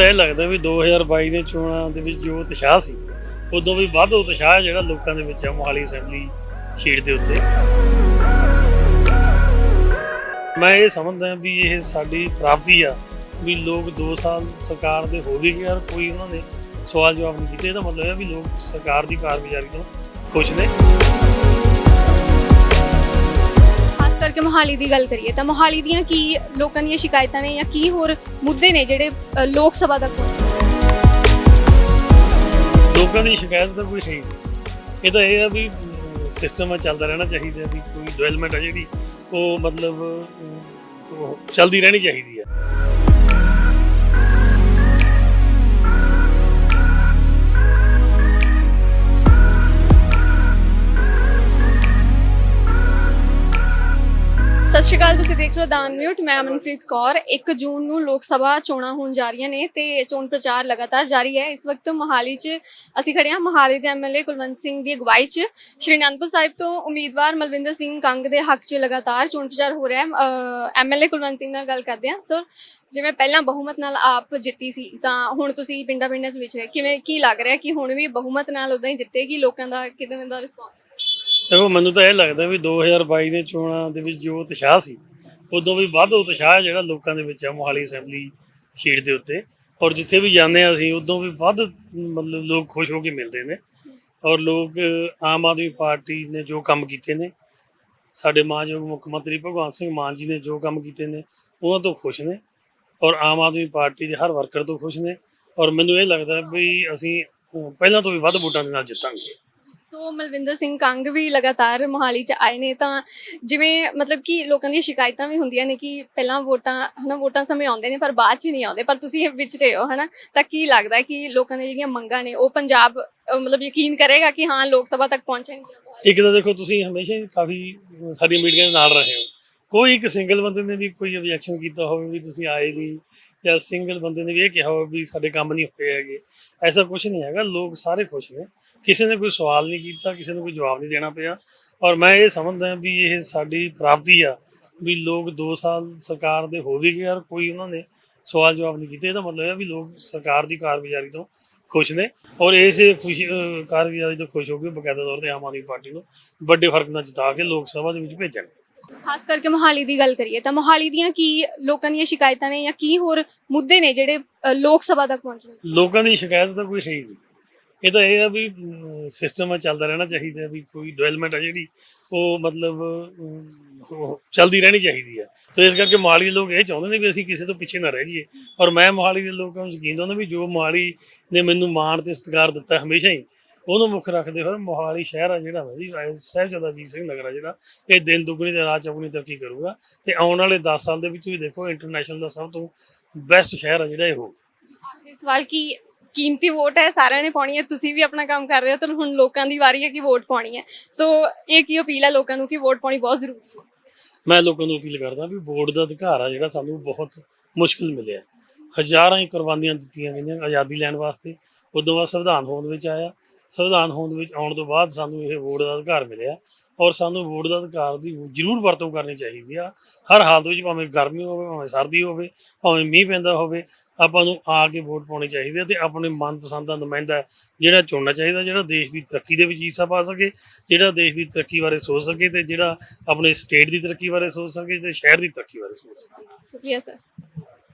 ਤਾਂ ਇਹ ਲੱਗਦਾ ਵੀ 2022 ਦੇ ਚੋਣਾਂ ਦੇ ਵਿੱਚ ਜੋ ਉਤਸ਼ਾਹ ਸੀ, ਉਦੋਂ ਵੀ ਵੱਧ ਉਤਸ਼ਾਹ ਜਿਹੜਾ ਲੋਕਾਂ ਦੇ ਵਿੱਚ ਹੈ ਮੋਹਾਲੀ ਅਸੈਂਬਲੀ ਸੀਟ ਦੇ ਉੱਤੇ। ਮੈਂ ਇਹ ਸਮਝਦਾ ਵੀ ਇਹ ਸਾਡੀ ਪ੍ਰਾਪਤੀ ਆ, ਵੀ ਲੋਕ 2 ਸਾਲ ਸਰਕਾਰ ਦੇ ਹੋ ਵੀ ਗਏ ਔਰ ਕੋਈ ਉਹਨਾਂ ਨੇ ਸਵਾਲ ਜਵਾਬ ਨਹੀਂ ਕੀਤੇ। ਇਹਦਾ ਮਤਲਬ ਇਹ ਵੀ ਲੋਕ ਸਰਕਾਰ ਦੀ ਕਾਰਗੁਜ਼ਾਰੀ ਤੋਂ ਖੁਸ਼ ਨੇ। ਕਰਕੇ ਮੋਹਾਲੀ ਦੀ ਗੱਲ ਕਰੀਏ ਤਾਂ ਮੋਹਾਲੀ ਦੀਆਂ ਕੀ ਲੋਕਾਂ ਦੀਆਂ ਸ਼ਿਕਾਇਤਾਂ ਨੇ ਜਾਂ ਕੀ ਹੋਰ ਮੁੱਦੇ ਨੇ ਜਿਹੜੇ ਅ, ਲੋਕ ਸਭਾ ਤੱਕ ਪਹੁੰਚੇ ਲੋਕਾਂ ਦੀ ਸ਼ਿਕਾਇਤ ਤਾਂ ਕੋਈ ਹੈ ਨਹੀਂ। ਇਹ ਤਾਂ ਇਹ ਆ ਵੀ ਸਿਸਟਮ ਚੱਲਦਾ ਰਹਿਣਾ ਚਾਹੀਦਾ ਵੀ ਕੋਈ ਡਿਵੈਲਪਮੈਂਟ ਆ ਜਿਹੜੀ ਉਹ ਮਤਲਬ ਅਮ, ਉਹ ਚੱਲਦੀ ਰਹਿਣੀ ਚਾਹੀਦੀ ਹੈ ਅਕਾਲ ਤੁਸੀਂ ਦੇਖ ਰਹੇ ਹੋ ਦਾਨ ਮਿਊਟ, ਮੈਂ ਅਮਨਪ੍ਰੀਤ ਕੌਰ। 1 ਜੂਨ ਨੂੰ ਲੋਕ ਸਭਾ ਚੋਣਾਂ ਹੋਣ ਜਾ ਰਹੀਆਂ ਨੇ ਤੇ ਚੋਣ ਪ੍ਰਚਾਰ ਲਗਾਤਾਰ ਜਾਰੀ ਹੈ। ਇਸ ਵਕਤ ਮੋਹਾਲੀ 'ਚ ਅਸੀਂ ਖੜੇ ਹਾਂ। ਮੋਹਾਲੀ ਦੇ ਐਮਐਲਏ ਕੁਲਵੰਤ ਸਿੰਘ ਦੀ ਅਗਵਾਈ 'ਚ। ਸ਼੍ਰੀ ਅਨੰਦਪੁਰ ਸਾਹਿਬ ਤੋਂ ਉਮੀਦਵਾਰ ਮਲਵਿੰਦਰ ਸਿੰਘ ਕੰਗ ਦੇ ਹੱਕ 'ਚ ਲਗਾਤਾਰ ਚੋਣ ਪ੍ਰਚਾਰ ਹੋ ਰਿਹਾ ਹੈ। ਐਮਐਲਏ ਕੁਲਵੰਤ ਸਿੰਘ ਨਾਲ ਗੱਲ ਕਰਦੇ ਹਾਂ। ਸਰ, ਜਿਵੇਂ ਪਹਿਲਾਂ ਬਹੁਮਤ ਨਾਲ ਆਪ ਜਿੱਤੀ ਸੀ, ਤਾਂ ਹੁਣ ਤੁਸੀਂ ਪਿੰਡਾਂ ਪਿੰਡਾਂ 'ਚ ਵਿਚ ਰਹੇ ਕਿਵੇਂ, ਕੀ ਲੱਗ ਰਿਹਾ ਕਿ ਹੁਣ ਵੀ ਬਹੁਮਤ ਨਾਲ ਉਦਾਂ ਹੀ ਜਿੱਤੇਗੀ? ਲੋਕਾਂ ਦਾ ਕਿਦਾਂ ਦਾ ਰਿਸਪੌਂਸ ਦੇਖੋ, ਮੈਨੂੰ ਤਾਂ ਇਹ ਲੱਗਦਾ ਵੀ 2022 ਦੇ ਚੋਣਾਂ ਦੇ ਵਿੱਚ ਜੋ ਉਤਸ਼ਾਹ ਸੀ, ਉਦੋਂ ਵੀ ਵੱਧ ਉਤਸ਼ਾਹ ਜਿਹੜਾ ਲੋਕਾਂ ਦੇ ਵਿੱਚ ਹੈ ਮੋਹਾਲੀ ਅਸੈਂਬਲੀ ਸੀਟ ਦੇ ਉੱਤੇ। ਔਰ ਜਿੱਥੇ ਵੀ ਜਾਂਦੇ ਹਾਂ ਅਸੀਂ, ਉਦੋਂ ਵੀ ਵੱਧ ਮਤਲਬ ਲੋਕ ਖੁਸ਼ ਹੋ ਕੇ ਮਿਲਦੇ ਨੇ। ਔਰ ਲੋਕ ਆਮ ਆਦਮੀ ਪਾਰਟੀ ਨੇ ਜੋ ਕੰਮ ਕੀਤੇ ਨੇ, ਸਾਡੇ ਮਾਨਯੋਗ ਮੁੱਖ ਮੰਤਰੀ ਭਗਵੰਤ ਸਿੰਘ ਮਾਨ ਜੀ ਨੇ ਜੋ ਕੰਮ ਕੀਤੇ ਨੇ, ਉਹਨਾਂ ਤੋਂ ਖੁਸ਼ ਨੇ। ਔਰ ਆਮ ਆਦਮੀ ਪਾਰਟੀ ਦੇ ਹਰ ਵਰਕਰ ਤੋਂ ਖੁਸ਼ ਨੇ। ਔਰ ਮੈਨੂੰ ਇਹ ਲੱਗਦਾ ਵੀ ਅਸੀਂ ਪਹਿਲਾਂ ਤੋਂ ਵੀ ਵੱਧ ਵੋਟਾਂ ਦੇ ਨਾਲ ਜਿੱਤਾਂਗੇ। ਸੋ ਮਲਵਿੰਦਰ ਸਿੰਘ ਕੰਗ ਵੀ ਲਗਾਤਾਰ ਮੋਹਾਲੀ ਚ ਆਏ ਨੇ ਤਾਂ ਜਿਵੇਂ ਮਤਲਬ ਕਿ ਲੋਕਾਂ ਦੀਆਂ ਸ਼ਿਕਾਇਤਾਂ ਵੀ ਹੁੰਦੀਆਂ ਨੇ ਕਿ ਪਹਿਲਾਂ ਵੋਟਾਂ ਹਨਾ ਵੋਟਾਂ ਸਮੇਂ ਆਉਂਦੇ ਨੇ ਪਰ ਬਾਅਦ ਚ ਨਹੀਂ ਆਉਂਦੇ ਪਰ ਤੁਸੀਂ ਇਹ ਵਿੱਚ ਰਹੇ ਹੋ ਹਨਾ? ਤਾਂ ਕੀ ਲੱਗਦਾ ਕਿ ਲੋਕਾਂ ਦੀਆਂ ਜਿਹੜੀਆਂ ਮੰਗਾਂ ਨੇ ਉਹ ਪੰਜਾਬ ਅਹ, ਮਤਲਬ ਯਕੀਨ ਕਰੇਗਾ ਕਿ ਹਾਂ ਲੋਕ ਸਭਾ ਤੱਕ ਪਹੁੰਚਣਗੀਆਂ? ਇੱਕ ਤਾਂ ਦੇਖੋ ਤੁਸੀਂ ਹਮੇਸ਼ਾ ਹੀ ਕਾਫੀ ਸਾਡੀ ਮੀਡੀਆ ਦੇ ਨਾਲ ਰਹੇ ਹੋ। ਕੋਈ ਇੱਕ ਸਿੰਗਲ ਬੰਦੇ ਨੇ ਵੀ ਕੋਈ ਆਬਜੈਕਸ਼ਨ ਕੀਤਾ ਹੋਵੇ ਵੀ ਤੁਸੀਂ ਆਏ ਨਹੀਂ ਜਾਂ ਸਿੰਗਲ ਬੰਦੇ ਨੇ ਵੀ ਇਹ ਕਿਹਾ ਹੋਵੇ ਵੀ ਸਾਡੇ ਕੰਮ ਨਹੀਂ ਹੋਏ ਹੈਗੇ, ਐਸਾ ਕੁਝ ਨਹੀਂ ਹੈਗਾ, ਲੋਕ ਸਾਰੇ ਖੁਸ਼ ਨੇ। ਕਿਸੇ ਨੇ ਕੋਈ ਸਵਾਲ ਨਹੀਂ ਕੀਤਾ, ਕਿਸੇ ਨੂੰ ਕੋਈ ਜਵਾਬ ਨਹੀਂ ਦੇਣਾ ਪਿਆ। ਔਰ ਮੈਂ ਇਹ ਸਮਝਦਾ ਵੀ ਇਹ ਸਾਡੀ ਪ੍ਰਾਪਤੀ ਆ, ਵੀ ਲੋਕ 2 ਸਾਲ ਸਰਕਾਰ ਦੇ ਹੋ ਵੀ ਗਏ ਔਰ ਕੋਈ ਉਹਨਾਂ ਨੇ ਸਵਾਲ ਜਵਾਬ ਨਹੀਂ ਕੀਤੇ। ਇਹਦਾ ਮਤਲਬ ਇਹ ਆ ਵੀ ਲੋਕ ਸਰਕਾਰ ਦੀ ਕਾਰਗੁਜ਼ਾਰੀ ਤੋਂ ਖੁਸ਼ ਨੇ ਔਰ ਇਸ ਖੁਸ਼ੀ ਕਾਰਗੁਜ਼ਾਰੀ ਤੋਂ ਖੁਸ਼ ਹੋ ਕੇ ਬਕਾਇਦਾ ਤੌਰ ਤੇ ਆਮ ਆਦਮੀ ਪਾਰਟੀ ਨੂੰ ਵੱਡੇ ਫ਼ਰਕ ਨਾਲ ਜਿਤਾ ਕੇ ਲੋਕ ਸਭਾ ਦੇ ਵਿੱਚ ਭੇਜਣ। ਖਾਸ ਕਰਕੇ ਮੋਹਾਲੀ ਦੀ ਗੱਲ ਕਰੀਏ ਤਾਂ ਮੋਹਾਲੀ ਦੀਆਂ ਕੀ ਲੋਕਾਂ ਦੀਆਂ ਸ਼ਿਕਾਇਤਾਂ ਨੇ ਜਾਂ ਕੀ ਹੋਰ ਮੁੱਦੇ ਨੇ ਜਿਹੜੇ ਅਹ, ਲੋਕ ਸਭਾ ਤੱਕ ਪਹੁੰਚਣੇ ਲੋਕਾਂ ਦੀ ਸ਼ਿਕਾਇਤ ਤਾਂ ਕੋਈ ਹੈ ਨਹੀਂ। ਇਹ ਤਾਂ ਇਹ ਆ ਵੀ ਸਿਸਟਮ ਚੱਲਦਾ ਰਹਿਣਾ ਚਾਹੀਦਾ ਵੀ ਕੋਈ ਡਿਵੈਲਪਮੈਂਟ ਆ ਜਿਹੜੀ ਉਹ ਮਤਲਬ ਅਮ, ਉਹ ਚੱਲਦੀ ਰਹਿਣੀ ਚਾਹੀਦੀ ਹੈ ਤੇ ਇਸ ਕਰਕੇ ਮੋਹਾਲੀ ਦੇ ਲੋਕ ਇਹ ਚਾਹੁੰਦੇ ਨੇ ਵੀ ਅਸੀਂ ਕਿਸੇ ਤੋਂ ਪਿੱਛੇ ਨਾ ਰਹਿ ਜਾਈਏ। ਔਰ ਮੈਂ ਮੋਹਾਲੀ ਦੇ ਲੋਕਾਂ ਨੂੰ ਯਕੀਨ ਦਿੰਦਾ ਵੀ ਜੋ ਮੋਹਾਲੀ ਨੇ ਮੈਨੂੰ ਮਾਣ ਤੇ ਸਤਿਕਾਰ ਦਿੱਤਾ ਹਮੇਸ਼ਾ ਹੀ ਉਹਨੂੰ ਮੁੱਖ ਰੱਖਦੇ ਹੋਏ ਮੋਹਾਲੀ ਸ਼ਹਿਰ ਆ ਜਿਹੜਾ ਵਾ ਜੀ ਸਾਹਿਬਜ਼ਾਦਾ ਅਜੀਤ ਸਿੰਘ ਨਗਰ ਆ ਜਿਹੜਾ। ਇਹ ਦਿਨ ਦੁੱਗਣੀ ਤੇ ਰਾਤ ਚੌਗੁਣੀ ਤਰੱਕੀ ਕਰੂਗਾ। ਤੇ ਆਉਣ ਵਾਲੇ 10 ਸਾਲ ਦੇ ਵਿੱਚ ਵੀ ਦੇਖੋ ਇੰਟਰਨੈਸ਼ਨਲ ਦਾ ਸਭ ਤੋਂ ਬੈਸਟ ਸ਼ਹਿਰ ਆ ਜਿਹੜਾ ਇਹ ਹੋਊ। ਆਖਰੀ ਸਵਾਲ ਕੀ ਕੀਮਤੀ ਵੋਟ ਹੈ? ਸਾਰਿਆਂ ਨੇ ਪਾਉਣੀ ਹੈ। ਤੁਸੀਂ ਵੀ ਆਪਣਾ ਕੰਮ ਕਰ ਰਹੇ ਹੋ ਤਾਂ ਹੁਣ ਲੋਕਾਂ ਦੀ ਵਾਰੀ ਹੈ ਕਿ ਵੋਟ ਪਾਉਣੀ ਹੈ। ਸੋ ਇਹ ਕੀ ਅਪੀਲ ਹੈ ਲੋਕਾਂ ਨੂੰ ਕਿ ਵੋਟ ਪਾਉਣੀ ਬਹੁਤ ਜ਼ਰੂਰੀ ਹੈ? ਮੈਂ ਲੋਕਾਂ ਨੂੰ ਅਪੀਲ ਕਰਦਾ ਵੀ ਵੋਟ ਦਾ ਅਧਿਕਾਰ ਆ ਜਿਹੜਾ ਸਾਨੂੰ ਬਹੁਤ ਮੁਸ਼ਕਲ ਮਿਲਿਆ ਹਜ਼ਾਰਾਂ ਹੀ ਕੁਰਬਾਨੀਆਂ ਦਿੱਤੀਆਂ ਗਈਆਂ ਆਜ਼ਾਦੀ ਲੈਣ ਵਾਸਤੇ। ਉਦੋਂ ਬਾਅਦ ਸੰਵਿਧਾਨ ਹੋਂਦ ਵਿੱਚ ਆਇਆ। ਸੰਵਿਧਾਨ ਹੋਂਦ ਵਿੱਚ ਆਉਣ ਤੋਂ ਬਾਅਦ ਸਾਨੂੰ ਇਹ ਵੋਟ ਦਾ ਅਧਿਕਾਰ ਮਿਲਿਆ ਔਰ ਸਾਨੂੰ ਵੋਟ ਦਾ ਅਧਿਕਾਰ ਦੀ ਜ਼ਰੂਰ ਵਰਤੋਂ ਕਰਨੀ ਚਾਹੀਦੀ ਆ। ਹਰ ਹਾਲਤ ਵਿੱਚ ਭਾਵੇਂ ਗਰਮੀ ਹੋਵੇ, ਭਾਵੇਂ ਸਰਦੀ ਹੋਵੇ, ਭਾਵੇਂ ਮੀਂਹ ਪੈਂਦਾ ਹੋਵੇ, ਆਪਾਂ ਨੂੰ ਆ ਕੇ ਵੋਟ ਪਾਉਣੀ ਚਾਹੀਦੀ ਹੈ ਤੇ ਆਪਣੇ ਮਨਪਸੰਦ ਦਾ ਨੁਮਾਇੰਦਾ ਜਿਹੜਾ ਚੁਣਨਾ ਚਾਹੀਦਾ, ਜਿਹੜਾ ਦੇਸ਼ ਦੀ ਤਰੱਕੀ ਦੇ ਵਿੱਚ ਹਿੱਸਾ ਪਾ ਸਕੇ, ਜਿਹੜਾ ਦੇਸ਼ ਦੀ ਤਰੱਕੀ ਬਾਰੇ ਸੋਚ ਸਕੇ ਤੇ ਜਿਹੜਾ ਆਪਣੇ ਸਟੇਟ ਦੀ ਤਰੱਕੀ ਬਾਰੇ ਸੋਚ ਸਕੇ ਤੇ ਸ਼ਹਿਰ ਦੀ ਤਰੱਕੀ ਬਾਰੇ ਸੋਚ ਸਕੇ। ਸ਼ੁਕਰੀਆ, ਸਰ।